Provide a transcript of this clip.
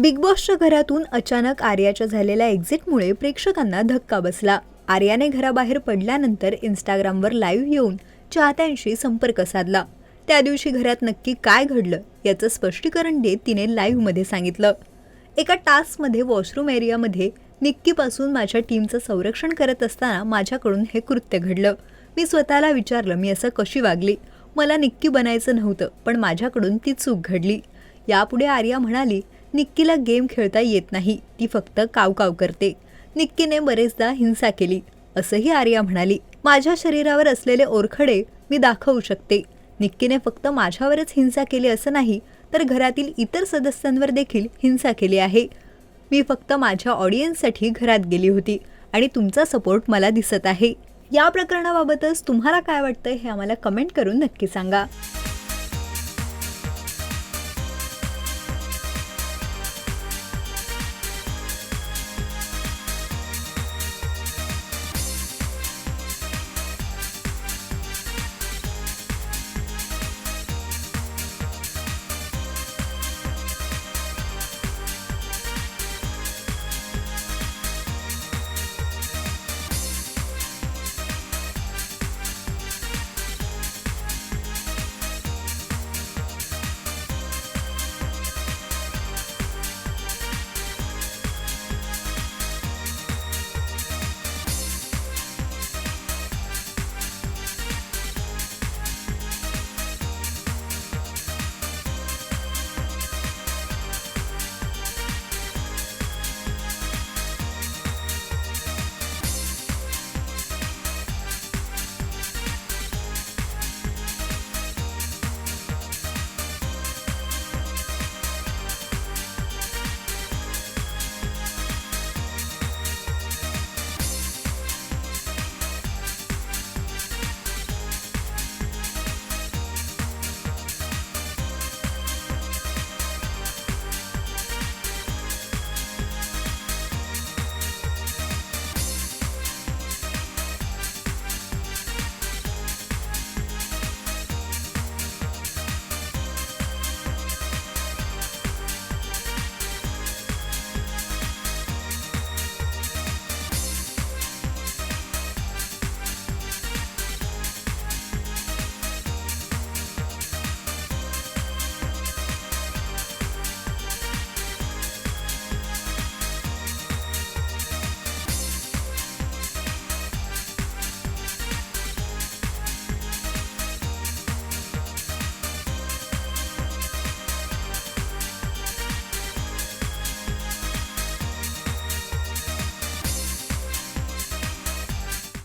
Big बॉसच्या घरातून अचानक आर्याच्या झालेल्या एक्झिटमुळे प्रेक्षकांना धक्का बसला. आर्याने घराबाहेर पडल्यानंतर इंस्टाग्रामवर लाईव्ह येऊन चाहत्यांशी संपर्क साधला. त्या दिवशी घरात नक्की काय घडलं याचं स्पष्टीकरण देत तिने लाईव्हमध्ये सांगितलं. एका टास्कमध्ये वॉशरूम एरियामध्ये निक्कीपासून माझ्या टीमचं संरक्षण करत असताना माझ्याकडून हे कृत्य घडलं. मी स्वतःला विचारलं मी असं कशी वागली? मला निक्की बनायचं नव्हतं पण माझ्याकडून ती चूक घडली. यापुढे आर्या म्हणाली निक्कीला गेम खेळता येत नाही. ती फक्त कावकाव करते. निक्कीने बरेचदा हिंसा केली. असंही आर्या म्हणाली माझ्या शरीरावर असलेले ओरखडे मी दाखवू शकते. निक्कीने फक्त माझ्यावरच हिंसा केली असं नाही तर घरातील इतर सदस्यांवर देखील हिंसा केली आहे. मी फक्त माझ्या ऑडियन्ससाठी घरात गेली होती आणि तुमचा सपोर्ट मला दिसत आहे. या प्रकरणाबाबतच तुम्हाला काय वाटतं हे आम्हाला कमेंट करून नक्की सांगा.